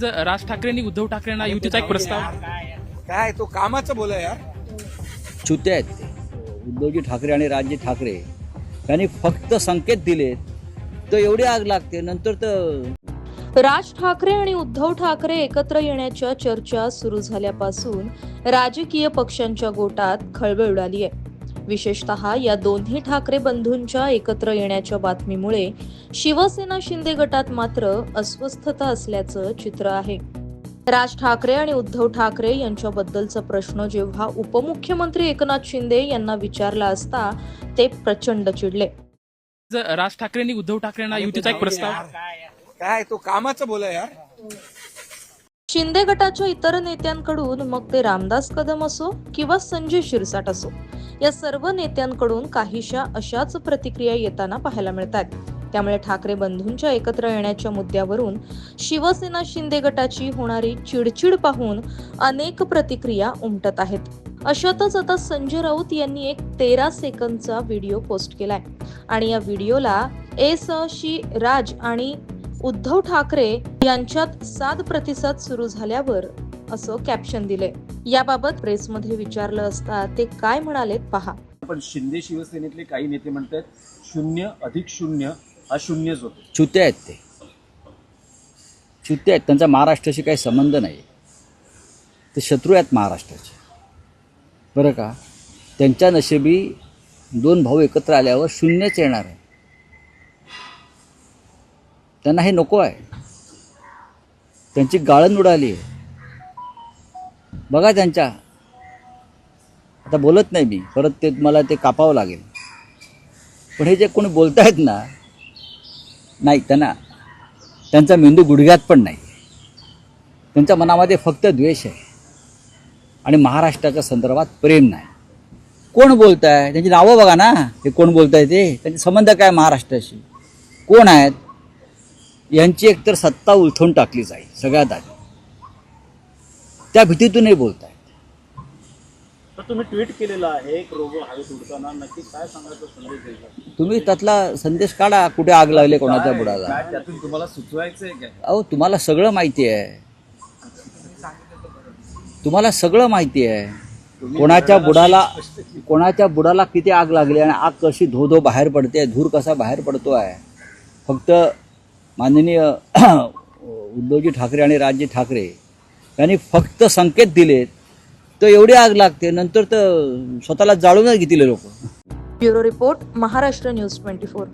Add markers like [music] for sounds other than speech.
ज- राज ठाकरेंनी उद्धव ठाकरेंना युतीचा एक प्रस्ताव काय तो कामाचं बोला यार. छुते आहेत ते. उद्धवजी ठाकरे आणि राजजी ठाकरे त्यांनी फक्त संकेत दिलेत तर एवढी आग लागते नंतर तर राज ठाकरे आणि उद्धव ठाकरे एकत्र येण्याच्या चर्चा सुरू झाल्यापासून राजकीय पक्षांच्या गोटात खळबळ उडाली आहे. विशेषतः या दोन्ही ठाकरे बंधूंच्या एकत्र येण्याच्या बातमीमुळे शिवसेना शिंदे गटात मात्र अस्वस्थता असल्याचं चित्र आहे. राज ठाकरे आणि उद्धव ठाकरे यांच्याबद्दलचा प्रश्न जेव्हा उपमुख्यमंत्री एकनाथ शिंदे यांना विचारला असता ते प्रचंड चिडले. राज ठाकरेंनी उद्धव ठाकरेंना युतीचा एक प्रस्ताव काय तो कामाचं बोला यार. शिंदे गटाच्या इतर नेत्यांकडून मग ते रामदास कदम असो किंवा संजय शिरसाट असो या सर्व नेत्यांकडून काहीशा अशाच प्रतिक्रिया येताना पाहायला मिळतात. त्यामुळे ठाकरे बंधूंच्या एकत्र येण्याच्या मुद्द्यावरून शिवसेना शिंदे गटाची होणारी चिडचिड पाहून अनेक प्रतिक्रिया उमटत आहेत. अशातच आता संजय राऊत यांनी एक तेरा सेकंदचा व्हिडिओ पोस्ट केलाय. आणि या व्हिडिओला एस शी राज आणि उद्धव ठाकरे यांच्यात सात प्रतिसाद सुरू झाल्यावर असं कॅप्शन दिले याबाबत प्रेसमध्ये विचारलं असता ते काय म्हणालेत पहा. पण शिंदे शिवसेनेतले काही नेते म्हणतात शून्य अधिक शून्य हा शून्यच होतो. छुते आहेत ते. छुते आहेत. त्यांचा महाराष्ट्राशी काही संबंध नाही. ते शत्रू आहेत महाराष्ट्राचे. बरं का? त्यांच्या नशिबी दोन भाऊ एकत्र आल्यावर शून्यच येणार आहे. त्यांना हे नको आहे. त्यांची गाळण उडाली आहे. बघा त्यांच्या. आता बोलत नाही मी. परत ते मला ते कापावं लागेल. पण हे जे कोणी बोलतायत ना नाही त्यांना त्यांचा मेंदू गुडघ्यात पण नाही. त्यांच्या मनामध्ये फक्त द्वेष आहे. आणि महाराष्ट्राच्या संदर्भात प्रेम नाही. कोण बोलत आहे त्यांची नावं बघा ना. हे कोण बोलत आहे ते? त्यांचे संबंध काय महाराष्ट्राशी? कोण आहेत? यांची एकतर सत्ता उलथून टाकली जाईल सगळ्यात आधी. त्या भीतीतूनही बोलत आहेत तर तुम्ही ट्विट केलेलं आहे एक रोबो हवेत उडताना. नक्की काय सांगायचं संदेश द्यायचा तुम्ही त्यातला संदेश काढा कुठे आग लागली कोणाच्या बुडाला. काय त्यातून तुम्हाला सुचवायचंय काय? अहो तुम्हाला सगळं माहिती आहे. तुम्हाला सगळं माहिती आहे. कोणाच्या बुडाला कोणाच्या बुडाला किती आग लागली आणि आग कशी धो धो बाहेर पडते धूर कसा बाहेर पडतो आहे फक्त माननीय [clears throat] उद्धवजी ठाकरे आणि राजजी ठाकरे यांनी फक्त संकेत दिलेत तर एवढी आग लागते नंतर तर स्वतःला जाळूनच घेतील लोक. Bureau report Maharashtra news twenty four.